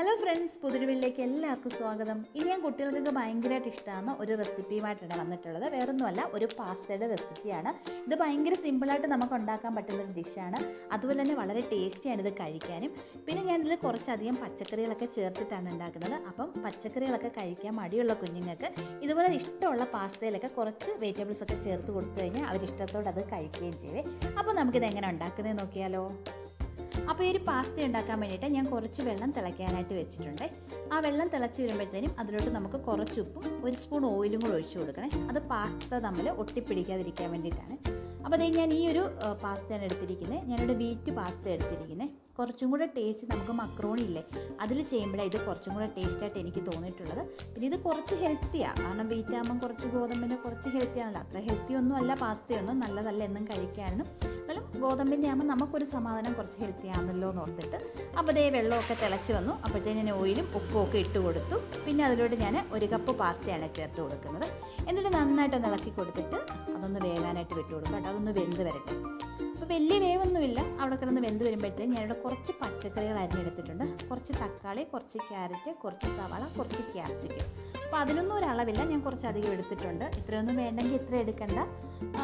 Hello friends പുതിരുവിലേക്ക് എല്ലാവർക്കും സ്വാഗതം. ഇനി ഞാൻ കുട്ടികൾക്കൊക്കെ ഭയങ്കരമായിട്ട് ഇഷ്ടമാണ് ഒരു റെസിപ്പിയുമായിട്ടാണ് വന്നിട്ടുള്ളത്. വേറൊന്നുമല്ല ഒരു പാസ്തയുടെ റെസിപ്പിയാണ് ഇത് ഭയങ്കര സിമ്പിളായിട്ട് നമുക്ക് ഉണ്ടാക്കാൻ പറ്റുന്ന ഒരു ഡിഷാണ് അതുപോലെ തന്നെ വളരെ ടേസ്റ്റിയാണ് ഇത് കഴിക്കാനും. പിന്നെ ഞാനിതിൽ കുറച്ചധികം പച്ചക്കറികളൊക്കെ ചേർത്തിട്ടാണ് ഉണ്ടാക്കുന്നത്. അപ്പം പച്ചക്കറികളൊക്കെ കഴിക്കാൻ മടിയുള്ള കുഞ്ഞുങ്ങൾക്ക് ഇതുപോലെ ഇഷ്ടമുള്ള പാസ്തയിലൊക്കെ കുറച്ച് വെജിറ്റബിൾസ് ഒക്കെ ചേർത്ത് കൊടുത്തു കഴിഞ്ഞാൽ അവരിഷ്ടത്തോടെ അത് കഴിക്കുകയും ചെയ്യേ. അപ്പോൾ നമുക്കിത് എങ്ങനെ ഉണ്ടാക്കുന്നത് നോക്കിയാലോ. അപ്പോൾ ഈ ഒരു പാസ്ത ഉണ്ടാക്കാൻ വേണ്ടിയിട്ട് ഞാൻ കുറച്ച് വെള്ളം തിളയ്ക്കാനായിട്ട് വെച്ചിട്ടുണ്ട്. ആ വെള്ളം തിളച്ച് വരുമ്പോഴത്തേനും അതിലോട്ട് നമുക്ക് കുറച്ച് ഉപ്പും ഒരു സ്പൂൺ ഓയിലും കൂടെ ഒഴിച്ചു കൊടുക്കണേ. അത് പാസ്ത തമ്മിൽ ഒട്ടിപ്പിടിക്കാതിരിക്കാൻ വേണ്ടിയിട്ടാണ്. അപ്പോൾ അതേ ഞാൻ ഈ ഒരു പാസ്തയാണ് എടുത്തിരിക്കുന്നത് ഞാനിവിടെ വീറ്റ് പാസ്ത എടുത്തിരിക്കുന്നത് കുറച്ചും കൂടെ ടേസ്റ്റ് നമുക്ക് മക്രോണി ഇല്ലേ? അതിൽ ചെയ്യുമ്പോഴേ ഇത് കുറച്ചും കൂടെ ടേസ്റ്റായിട്ട് എനിക്ക് തോന്നിയിട്ടുള്ളത്. പിന്നെ ഇത് കുറച്ച് ഹെൽത്തിയാണ് കാരണം വീറ്റാകുമ്പം കുറച്ച് ഗോതമ്പിന്റെ കുറച്ച് ഹെൽത്തിയാണല്ലോ അത്ര ഹെൽത്തി ഒന്നും അല്ല പാസ്തയൊന്നും നല്ലതല്ല എന്നും കഴിക്കാനും. എന്നാലും ഗോതമ്പിന്റെ ആകുമ്പോൾ നമുക്കൊരു സമാധാനം കുറച്ച് ഹെൽത്തി ആണല്ലോ എന്ന് ഓർത്തിട്ട് അപ്പോൾ അതേ വെള്ളമൊക്കെ തിളച്ച് വന്നു. അപ്പോഴത്തേന് ഞാൻ ഓയിലും ഉപ്പും ഒക്കെ ഇട്ട് കൊടുത്തു. പിന്നെ അതിലോട്ട് ഞാൻ ഒരു കപ്പ് പാസ്തയാണ് ചേർത്ത് കൊടുക്കുന്നത്. എന്നിട്ട് നന്നായിട്ട് ഇളക്കി കൊടുത്തിട്ട് അതൊന്ന് വേകാനായിട്ട് വിട്ടു കൊടുക്കുക കേട്ടോ. അതൊന്ന് വെന്ത് വരട്ടെ. അപ്പോൾ വലിയ വേവൊന്നുമില്ല. അവിടെ കിടന്ന് വെന്ത് വരുമ്പോഴത്തേക്കും ഞാനിവിടെ കുറച്ച് പച്ചക്കറികൾ അരിഞ്ഞെടുത്തിട്ടുണ്ട്. കുറച്ച് തക്കാളി കുറച്ച് ക്യാരറ്റ് കുറച്ച് സവാള കുറച്ച് ക്യാപ്സിക്കം. അപ്പോൾ അതിനൊന്നും ഒരളവില്ല ഞാൻ കുറച്ച് അധികം എടുത്തിട്ടുണ്ട്. ഇത്രയൊന്നും വേണ്ടെങ്കിൽ ഇത്ര എടുക്കണ്ട.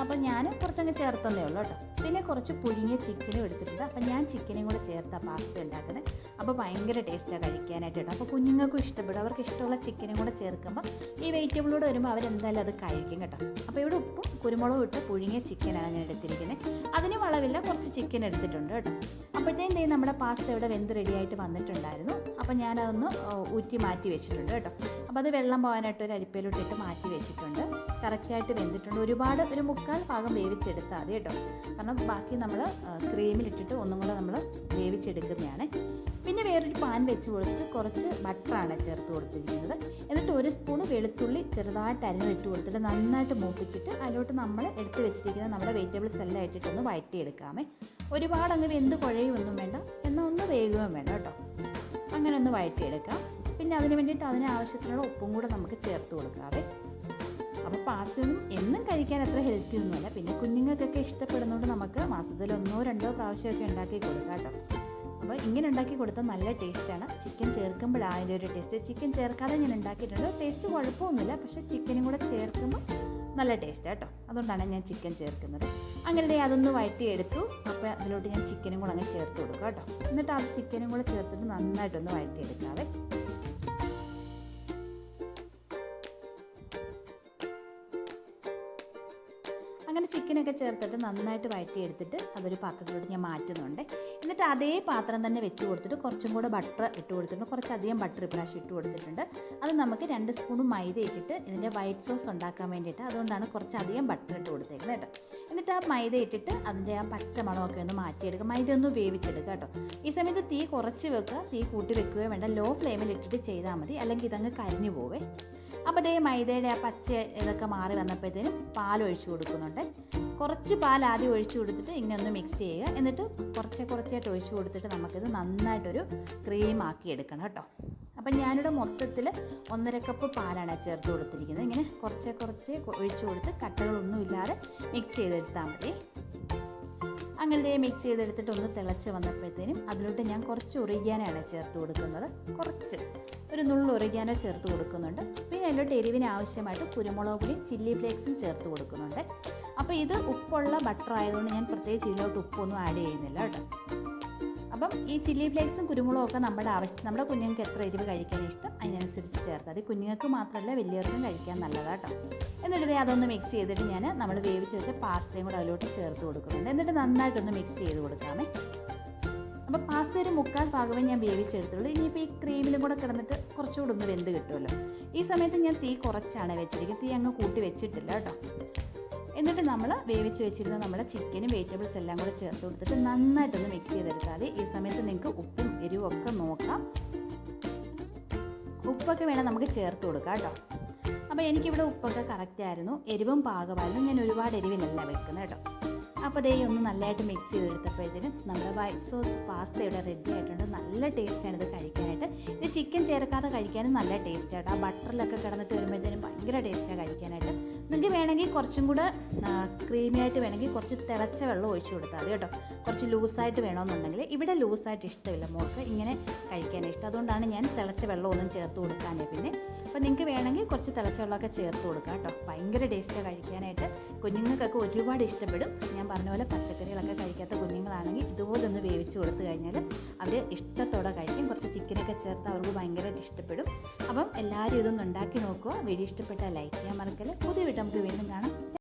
അപ്പോൾ ഞാൻ കുറച്ചങ്ങ് ചേർത്തന്നേ ഉള്ളൂ കേട്ടോ. പിന്നെ കുറച്ച് പുഴുങ്ങിയ ചിക്കനും എടുത്തിട്ടുണ്ട്. അപ്പോൾ ഞാൻ ചിക്കനും കൂടെ ചേർത്താ പാസ്ത ഉണ്ടാക്കുന്നത് അപ്പോൾ ഭയങ്കര ടേസ്റ്റാണ് കഴിക്കാനായിട്ട് കേട്ടോ. അപ്പോൾ കുഞ്ഞുങ്ങൾക്കും ഇഷ്ടപ്പെടും. അവർക്ക് ഇഷ്ടമുള്ള ചിക്കനും കൂടെ ചേർക്കുമ്പോൾ ഈ വെജിറ്റബിളോട് വരുമ്പോൾ അവരെന്തായാലും അത് കഴിക്കും കേട്ടോ. അപ്പോൾ ഇവിടെ ഉപ്പും കുരുമുളകും ഇട്ട് പുഴുങ്ങിയ ചിക്കനാണ് ഞാൻ എടുത്തിരിക്കുന്നത് അതിന് വളവില്ല കുറച്ച് ചിക്കൻ എടുത്തിട്ടുണ്ട് കേട്ടോ. അപ്പോഴത്തേക്കും ദേ നമ്മുടെ പാസ്ത ഇവിടെ വെന്ത് റെഡിയായിട്ട് വന്നിട്ടുണ്ടായിരുന്നു. അപ്പോൾ ഞാനതൊന്ന് ഊറ്റി മാറ്റി വെച്ചിട്ടുണ്ട് കേട്ടോ. അപ്പോൾ അത് വെള്ളം പോകാനായിട്ട് ഒരു അരിപ്പയിലോട്ടിട്ട് മാറ്റി വെച്ചിട്ടുണ്ട്. കറക്റ്റായിട്ട് വെന്തിട്ടുണ്ട്. ഒരുപാട് ഒരു മുക്കാൽ ഭാഗം വേവിച്ചെടുത്താൽ മതി കേട്ടോ. കാരണം ബാക്കി നമ്മൾ ക്രീമിലിട്ടിട്ട് ഒന്നും കൂടെ നമ്മൾ വേവിച്ചെടുക്കുന്നതാണ്. പിന്നെ വേറൊരു പാൻ വെച്ച് കൊടുത്തിട്ട് കുറച്ച് ബട്ടറാണ് ചേർത്ത് കൊടുത്തിരിക്കുന്നത്. എന്നിട്ട് ഒരു സ്പൂൺ വെളുത്തുള്ളി ചെറുതായിട്ട് അരിഞ്ഞിട്ട് കൊടുത്തിട്ട് നന്നായിട്ട് മൂപ്പിച്ചിട്ട് അതിലോട്ട് നമ്മൾ എടുത്ത് വെച്ചിരിക്കുന്ന നമ്മുടെ വെജിറ്റബിൾസ് എല്ലാം ഇട്ടിട്ടൊന്ന് വഴറ്റിയെടുക്കാമേ. ഒരുപാട് അങ്ങ് വെന്ത് കുഴയൊന്നും വേണ്ട. എന്നാൽ ഒന്ന് വേഗവും വേണ്ട കേട്ടോ. അങ്ങനെ ഒന്ന് വഴറ്റിയെടുക്കാം. പിന്നെ അതിന് വേണ്ടിയിട്ട് അതിന് ആവശ്യത്തിനുള്ള ഉപ്പും കൂടെ നമുക്ക് ചേർത്ത് കൊടുക്കാവേ അപ്പോൾ പാസ്റ്റൊന്നും എന്നും കഴിക്കാൻ അത്ര ഹെൽത്തി ഒന്നുമല്ല. പിന്നെ കുഞ്ഞുങ്ങൾക്കൊക്കെ ഇഷ്ടപ്പെടുന്നതുകൊണ്ട് നമുക്ക് മാസത്തിൽ ഒന്നോ രണ്ടോ പ്രാവശ്യമൊക്കെ ഉണ്ടാക്കി കൊടുക്കാം കേട്ടോ. അപ്പോൾ ഇങ്ങനെ ഉണ്ടാക്കി കൊടുത്താൽ നല്ല ടേസ്റ്റാണ് ചിക്കൻ ചേർക്കുമ്പോഴാണ് അതിന്റെ ഒരു ടേസ്റ്റ് ചിക്കൻ ചേർക്കാതെ ഞാൻ ഉണ്ടാക്കിയിട്ടുണ്ട്. ടേസ്റ്റ് കുഴപ്പമൊന്നുമില്ല. പക്ഷേ ചിക്കനും കൂടെ ചേർക്കുമ്പോൾ നല്ല ടേസ്റ്റ് കേട്ടോ. അതുകൊണ്ടാണ് ഞാൻ ചിക്കൻ ചേർക്കുന്നത്. അങ്ങനെ അതൊന്ന് വഴറ്റിയെടുത്തു. അപ്പോൾ അതിലോട്ട് ഞാൻ ചിക്കനും കൂടെ അങ്ങ് ചേർത്ത് കൊടുക്കാം കേട്ടോ. എന്നിട്ട് ആ ചിക്കനും കൂടെ ചേർത്തിട്ട് നന്നായിട്ടൊന്ന് വഴറ്റിയെടുക്കാവേ. അങ്ങനെ ചിക്കനൊക്കെ ചേർത്തിട്ട് നന്നായിട്ട് വഴറ്റിയെടുത്തിട്ട് അതൊരു പാത്രത്തിലോട്ട് ഞാൻ മാറ്റുന്നുണ്ട്. എന്നിട്ട് അതേ പാത്രം തന്നെ വെച്ച് കൊടുത്തിട്ട് കുറച്ചും കൂടെ ബട്ടർ ഇട്ട് കൊടുത്തിട്ടുണ്ട്. കുറച്ചധികം ബട്ടർ ഇപ്രാവശ്യം ഇട്ട് കൊടുത്തിട്ടുണ്ട്. അത് നമുക്ക് രണ്ട് സ്പൂൺ മൈദ ഇട്ടിട്ട് ഇതിന്റെ വൈറ്റ് സോസ് ഉണ്ടാക്കാൻ വേണ്ടിയിട്ട് അതുകൊണ്ടാണ് കുറച്ചധികം ബട്ടർ ഇട്ട് കൊടുത്തേക്കുന്നത് കേട്ടോ. എന്നിട്ട് ആ മൈദ ഇട്ടിട്ട് അതിന്റെ ആ പച്ച മണമൊക്കെ ഒന്ന് മാറ്റിയെടുക്കുക. മൈദ ഒന്ന് വേവിച്ചെടുക്കുക കേട്ടോ. ഈ സമയത്ത് തീ കുറച്ച് വെക്കുക. തീ കൂട്ടി വെക്കുകയോ വേണ്ട. ലോ ഫ്ലെയിമിൽ ഇട്ടിട്ട് ചെയ്താൽ മതി. അല്ലെങ്കിൽ ഇതങ്ങ് കരിഞ്ഞു പോവേ. അപ്പോൾ ദേ മൈദയുടെ ആ പച്ച ഇതൊക്കെ മാറി വന്നപ്പോഴത്തേനും പാൽ ഒഴിച്ച് കൊടുക്കുന്നുണ്ട്. കുറച്ച് പാൽ ആദ്യം ഒഴിച്ച് കൊടുത്തിട്ട് ഇങ്ങനെ ഒന്ന് മിക്സ് ചെയ്യുക. എന്നിട്ട് കുറച്ച് കുറച്ചായിട്ട് ഒഴിച്ച് കൊടുത്തിട്ട് നമുക്കിത് നന്നായിട്ടൊരു ക്രീം ആക്കി എടുക്കണം കേട്ടോ. അപ്പം ഞാനിവിടെ മൊത്തത്തിൽ ഒന്നര കപ്പ് പാലാണ് ചേർത്ത് കൊടുത്തിരിക്കുന്നത്. ഇങ്ങനെ കുറച്ച് കുറച്ച് ഒഴിച്ച് കൊടുത്ത് കട്ടകളൊന്നും ഇല്ലാതെ മിക്സ് ചെയ്തെടുത്താൽ മതി. അങ്ങനെ മിക്സ് ചെയ്തെടുത്തിട്ട് ഒന്ന് തിളച്ച് വന്നപ്പോഴത്തേനും അതിലോട്ട് ഞാൻ കുറച്ച് ഉറിയാനാണ് ചേർത്ത് കൊടുക്കുന്നത്. കുറച്ച്. ഒരു നുള്ളു ഒറിഗാനോ ചേർത്ത് കൊടുക്കുന്നുണ്ട്. പിന്നെ അതിലോട്ട് എരിവിന് ആവശ്യമായിട്ട് കുരുമുളക് പൊടിയും ചില്ലി ഫ്ലേക്സും ചേർത്ത് കൊടുക്കുന്നുണ്ട്. അപ്പോൾ ഇത് ഉപ്പുള്ള ബട്ടർ ആയതുകൊണ്ട് ഞാൻ പ്രത്യേകിച്ച് ഇതിലോട്ട് ഉപ്പൊന്നും ആഡ് ചെയ്യുന്നില്ല കേട്ടോ. അപ്പം ഈ ചില്ലി ഫ്ലേക്സും കുരുമുളകും ഒക്കെ നമ്മുടെ ആവശ്യം നമ്മുടെ കുഞ്ഞുങ്ങൾക്ക് എത്ര എരിവ് കഴിക്കാൻ ഇഷ്ടം അതിനനുസരിച്ച് ചേർത്ത് അത് കുഞ്ഞുങ്ങൾക്ക് മാത്രമല്ല വലിയവർക്കും കഴിക്കാൻ നല്ലതാട്ടോ എന്നിട്ട് അതൊന്ന് മിക്സ് ചെയ്തിട്ട് ഞാൻ നമ്മൾ വേവിച്ച് വെച്ച പാസ്തയും കൂടെ അതിലോട്ട് ചേർത്ത് കൊടുക്കുന്നുണ്ട്. എന്നിട്ട് നന്നായിട്ടൊന്ന് മിക്സ് ചെയ്ത് കൊടുക്കാമേ. അപ്പോൾ പാസ്ത ഒരു മുക്കാൽ ഭാഗമേ ഞാൻ വേവിച്ചെടുത്തുള്ളൂ. ഇനിയിപ്പോൾ ഈ ക്രീമിലും കൂടെ കിടന്നിട്ട് കുറച്ചുകൂടെ ഒന്ന് വെന്ത് കിട്ടുമല്ലോ. ഈ സമയത്ത് ഞാൻ തീ കുറച്ചാണ് വെച്ചിരിക്കുന്നത്. തീ അങ്ങ് കൂട്ടി വെച്ചിട്ടില്ല കേട്ടോ. എന്നിട്ട് നമ്മൾ വേവിച്ച് വെച്ചിരുന്ന നമ്മുടെ ചിക്കനും വെജിറ്റബിൾസ് എല്ലാം കൂടെ ചേർത്ത് കൊടുത്തിട്ട് നന്നായിട്ടൊന്ന് മിക്സ് ചെയ്തെടുത്താൽ ഈ സമയത്ത് നിങ്ങൾക്ക് ഉപ്പും എരിവും ഒക്കെ നോക്കാം. ഉപ്പൊക്കെ വേണം നമുക്ക് ചേർത്ത് കൊടുക്കാം കേട്ടോ. അപ്പോൾ എനിക്കിവിടെ ഉപ്പൊക്കെ കറക്റ്റ് ആയിരുന്നു. എരിവും പാകമായിരുന്നു ഞാൻ ഒരുപാട് എരിവിലല്ല വെക്കുന്നത് കേട്ടോ. അപ്പോൾ ദേ ഒന്ന് നല്ലതായിട്ട് മിക്സ് ചെയ്തെടുത്തപ്പോഴത്തേനും നമ്മുടെ വൈറ്റ് സോസ് പാസ്ത ഇവിടെ റെഡി ആയിട്ടുണ്ട്. നല്ല ടേസ്റ്റാണ് ഇത് കഴിക്കാനായിട്ട്. ഇത് ചിക്കൻ ചേർക്കാതെ കഴിക്കാനും നല്ല ടേസ്റ്റ് ആട്ടോ ആ ബട്ടറിലൊക്കെ കിടന്നിട്ട് വരുമ്പോഴത്തേനും ഭയങ്കര ടേസ്റ്റാണ് കഴിക്കാനായിട്ട്. നിങ്ങൾക്ക് വേണമെങ്കിൽ കുറച്ചും കൂടെ ക്രീമി ആയിട്ട് വേണമെങ്കിൽ കുറച്ച് തിളച്ച വെള്ളം ഒഴിച്ചു കൊടുത്താൽ മതി കേട്ടോ. കുറച്ച് ലൂസായിട്ട് വേണമെന്നുണ്ടെങ്കിൽ. ഇവിടെ ലൂസായിട്ട് ഇഷ്ടമില്ല മോൾക്ക്. ഇങ്ങനെ കഴിക്കാൻ ഇഷ്ടം. അതുകൊണ്ടാണ് ഞാൻ തിളച്ച വെള്ളമൊന്നും ചേർത്ത് കൊടുക്കാനേ പിന്നെ. അപ്പോൾ നിങ്ങൾക്ക് വേണമെങ്കിൽ കുറച്ച് തിളച്ച വെള്ളമൊക്കെ ചേർത്ത് കൊടുക്കുക കേട്ടോ. ഭയങ്കര ടേസ്റ്റാണ് കഴിക്കാനായിട്ട്. കുഞ്ഞുങ്ങൾക്കൊക്കെ ഒരുപാട് ഇഷ്ടപ്പെടും. ഞാൻ പറഞ്ഞ പോലെ പച്ചക്കറികളൊക്കെ കഴിക്കാത്ത കുഞ്ഞുങ്ങളാണെങ്കിൽ ഇതുപോലെ ഒന്ന് വേവിച്ച് കൊടുത്തു കഴിഞ്ഞാൽ അവർ ഇഷ്ടത്തോടെ കഴിക്കും. കുറച്ച് ചിക്കനൊക്കെ ചേർത്ത് അവർക്ക് ഭയങ്കരമായിട്ട് ഇഷ്ടപ്പെടും. അപ്പം എല്ലാവരും ഇതൊന്ന് ഉണ്ടാക്കി നോക്കുക. വീഡിയോ ഇഷ്ടപ്പെട്ടാൽ ലൈക്ക് ചെയ്യാൻ മറക്കല്ല. പുതിയ വീട്ടിൽ നമുക്ക് വീണ്ടും കാണാം.